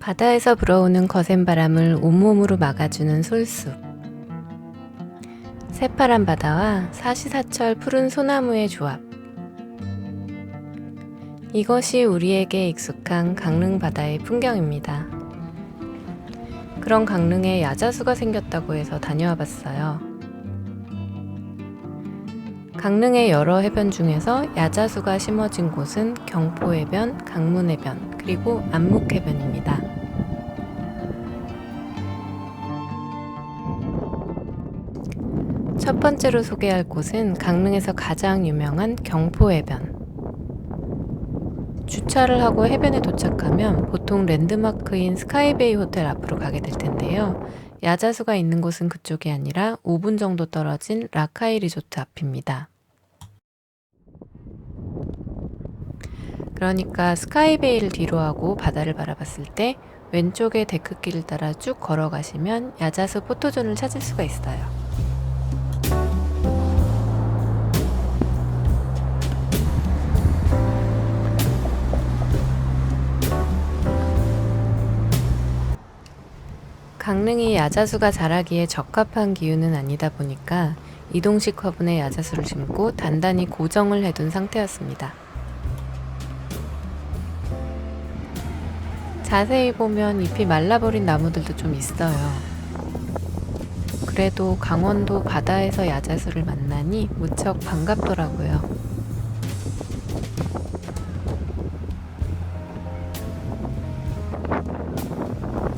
바다에서 불어오는 거센 바람을 온몸으로 막아주는 솔숲. 새파란 바다와 사시사철 푸른 소나무의 조합. 이것이 우리에게 익숙한 강릉 바다의 풍경입니다. 그런 강릉에 야자수가 생겼다고 해서 다녀와 봤어요. 강릉의 여러 해변 중에서 야자수가 심어진 곳은 경포해변, 강문해변, 그리고 안목해변입니다. 첫 번째로 소개할 곳은 강릉에서 가장 유명한 경포해변. 주차를 하고 해변에 도착하면 보통 랜드마크인 스카이베이 호텔 앞으로 가게 될 텐데요. 야자수가 있는 곳은 그쪽이 아니라 5분 정도 떨어진 라카이 리조트 앞입니다. 그러니까 스카이베이를 뒤로 하고 바다를 바라봤을 때 왼쪽의 데크길을 따라 쭉 걸어가시면 야자수 포토존을 찾을 수가 있어요. 강릉이 야자수가 자라기에 적합한 기후는 아니다 보니까 이동식 화분에 야자수를 심고 단단히 고정을 해둔 상태였습니다. 자세히 보면 잎이 말라버린 나무들도 좀 있어요. 그래도 강원도 바다에서 야자수를 만나니 무척 반갑더라고요.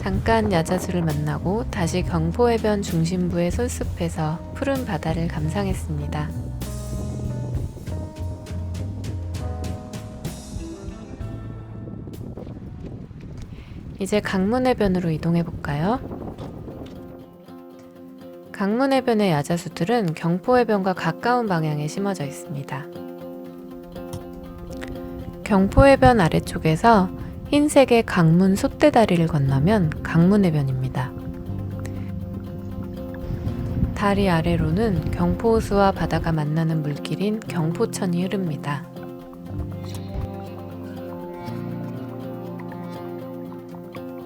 잠깐 야자수를 만나고 다시 경포해변 중심부의 솔숲에서 푸른 바다를 감상했습니다. 이제 강문해변으로 이동해 볼까요? 강문해변의 야자수들은 경포해변과 가까운 방향에 심어져 있습니다. 경포해변 아래쪽에서 흰색의 강문 솥대다리를 건너면 강문해변입니다. 다리 아래로는 경포호수와 바다가 만나는 물길인 경포천이 흐릅니다.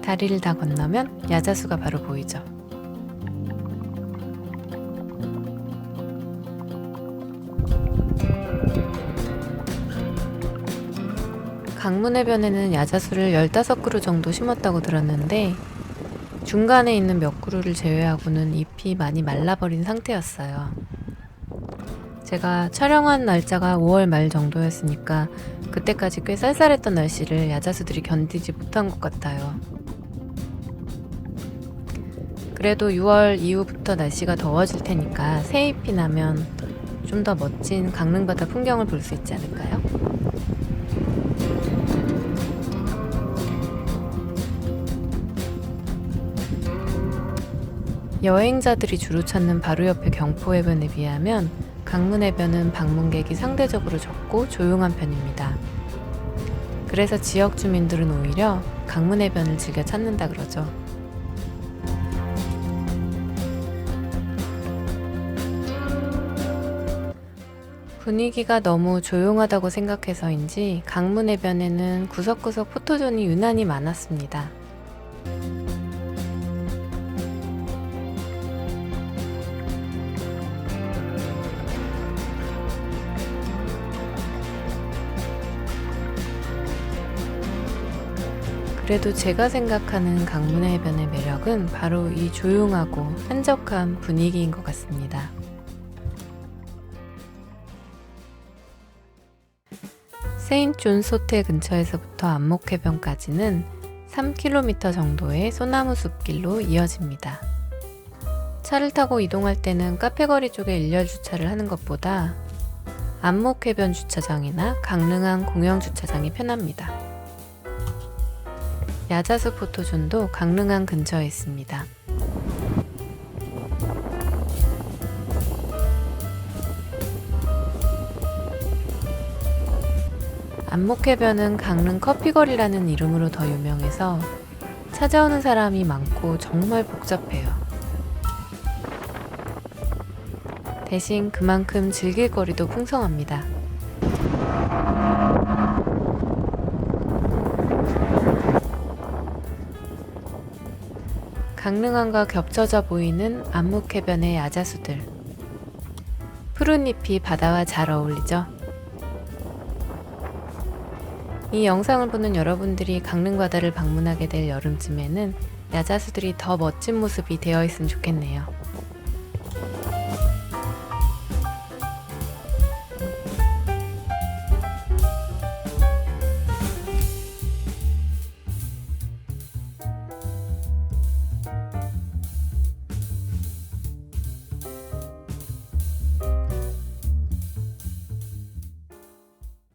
다리를 다 건너면 야자수가 바로 보이죠. 강문해변에는 야자수를 15그루 정도 심었다고 들었는데 중간에 있는 몇 그루를 제외하고는 잎이 많이 말라버린 상태였어요. 제가 촬영한 날짜가 5월 말 정도였으니까 그때까지 꽤 쌀쌀했던 날씨를 야자수들이 견디지 못한 것 같아요. 그래도 6월 이후부터 날씨가 더워질 테니까 새 잎이 나면 좀 더 멋진 강릉 바다 풍경을 볼 수 있지 않을까요? 여행자들이 주로 찾는 바로 옆의 경포해변에 비하면 강문해변은 방문객이 상대적으로 적고 조용한 편입니다. 그래서 지역 주민들은 오히려 강문해변을 즐겨 찾는다 그러죠. 분위기가 너무 조용하다고 생각해서인지 강문해변에는 구석구석 포토존이 유난히 많았습니다. 그래도 제가 생각하는 강문해변의 매력은 바로 이 조용하고 한적한 분위기인 것 같습니다. 호텔 근처에서부터 안목해변까지는 3km 정도의 소나무 숲길로 이어집니다. 차를 타고 이동할 때는 카페거리 쪽에 일렬 주차를 하는 것보다 안목해변 주차장이나 강릉항 공영 주차장이 편합니다. 야자수 포토존도 강릉항 근처에 있습니다. 안목해변은 강릉 커피거리라는 이름으로 더 유명해서 찾아오는 사람이 많고 정말 복잡해요. 대신 그만큼 즐길 거리도 풍성합니다. 강릉항과 겹쳐져 보이는 안목해변의 야자수들. 푸른 잎이 바다와 잘 어울리죠? 이 영상을 보는 여러분들이 강릉 바다를 방문하게 될 여름쯤에는 야자수들이 더 멋진 모습이 되어 있으면 좋겠네요.